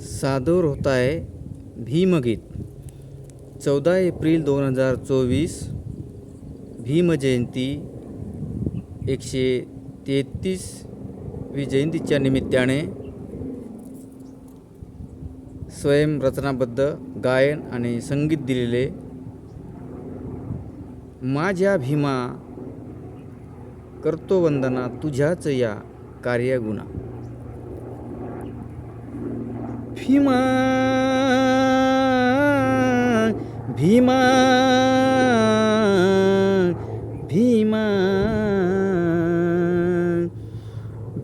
सादर होत आहे भीमगीत. चौदा एप्रिल दोन हजार चोवीस भीमजयंती एकशे तेहतीसवी जयंतीच्या निमित्ताने स्वयंरचनाबद्ध गायन आणि संगीत दिलेले माझ्या भीमा करतो वंदना तुझ्याच या कार्यगुणा. भीमा भीमा भीमा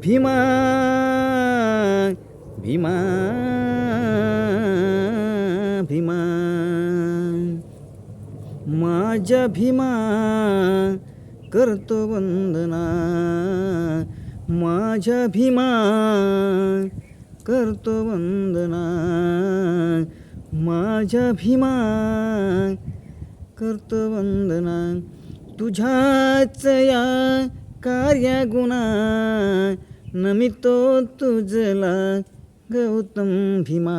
भीमा भीमा भीमा माझ्या भीमा करतो वंदना माझ्या भीमा करतो वंदना माझ्या भीमा करतो वंदना तुझ्याच या कार्यगुणा नमितो तुझला गौतम भीमा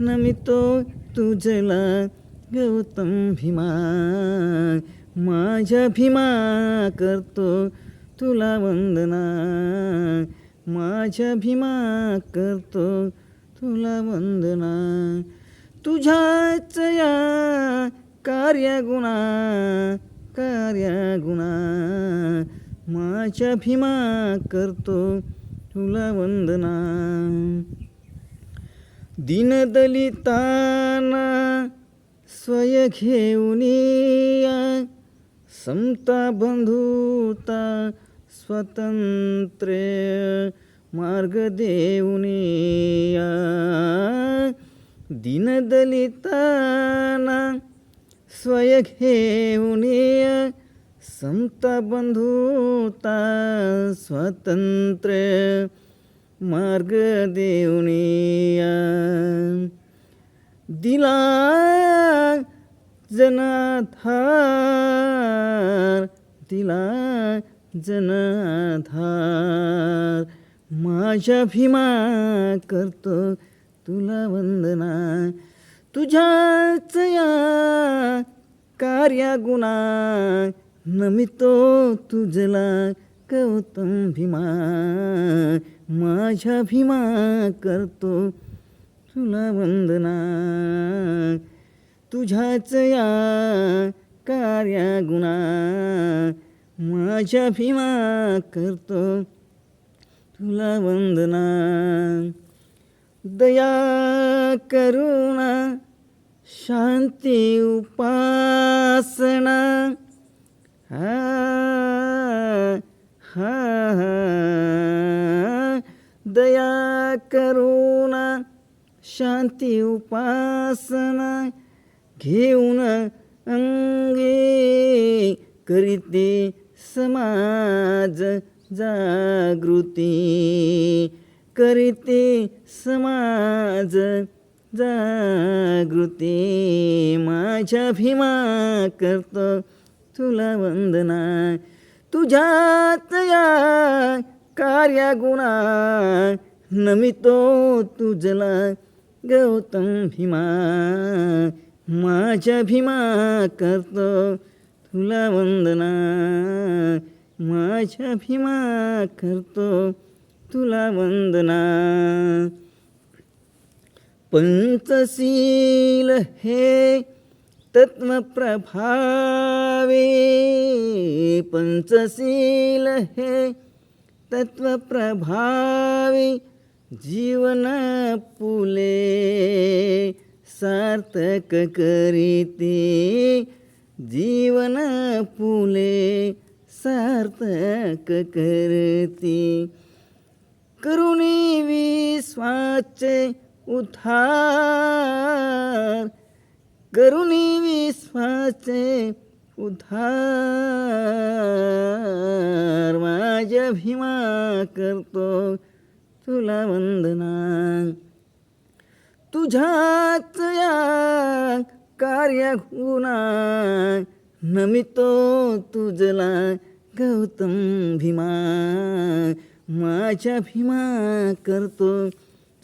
नमितो तुझला गौतम भीमा माझ्या भीमा करतो तुला वंदना माझ्या भीमा करतो तुला वंदना. तुझ्याच या कार्यगुणा कार्यगुणा. माझ्या भीमा करतो तुला वंदना. दीनदलिताना स्वय घेऊन या. समता बंधुता स्वतंत्र मार्ग देऊन या दीनदलिताना स्वय घेऊनिया समता बंधुता स्वतंत्र मार्ग देऊनिया दिला जनाधार दिला जनाधार माझ्या भीमा करतो तुला वंदना. तुझ्याच या कार्यागुणा नमितो तुझला गौतम भीमा. माझ्या भीमा करतो तुला वंदना. तुझ्याच या कार्यागुणा माझ्या भीमा करतो तुला वंदना. दया करुणा शांती उपासना. हा हा. दया करुणा शांती उपासना. घेऊन अंगे करीते समाज जागृती करीते समाज जागृती. माझ्या भीमा करतो तुला वंदना. तुझ्यात या कार्यागुणा नमितो तुझला. गौतम भीमा माझ्या भीमा करतो तुला वंदना माझ्या भीमा करतो तुला वंदना. पंचशील हे तत्वप्रभावे पंचशील हे तत्वप्रभावे जीवन पुले सार्थक करीते. जीवन पुले सार्थक करते. करुणी विश्वाचे उधार करुणी विश्वाचे उधार माझ्या भीमा करतो तुला वंदना. तुझ्याच या कार्यगुणा नमितो तुझला गौतम भीमा माझ्या भीमा करतो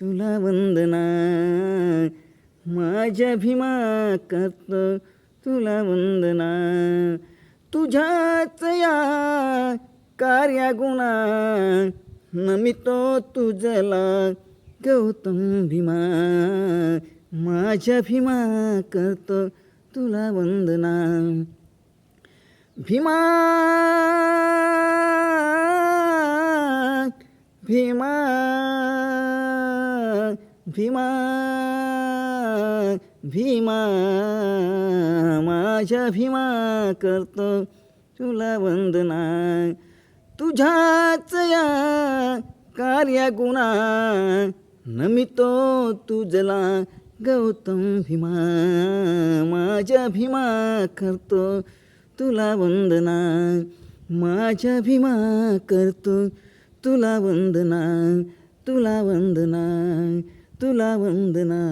तुला वंदना माझ्या भीमा करतो तुला वंदना तुझ्याच या कार्यागुणा नमितो तुझला गौतम भीमा माझ्या भीमा करतो तुला वंदना. भीमा भीमा भीमा भीमा माझ्या भीमा करतो तुला वंदना. तुझ्याच या कार्यागुणा नमितो तुझला. गौतम भीमा माझ्या भीमा करतो तुला वंदना. माझ्या भीमा करतो तुला वंदना तुला वंदना तुला वंदना.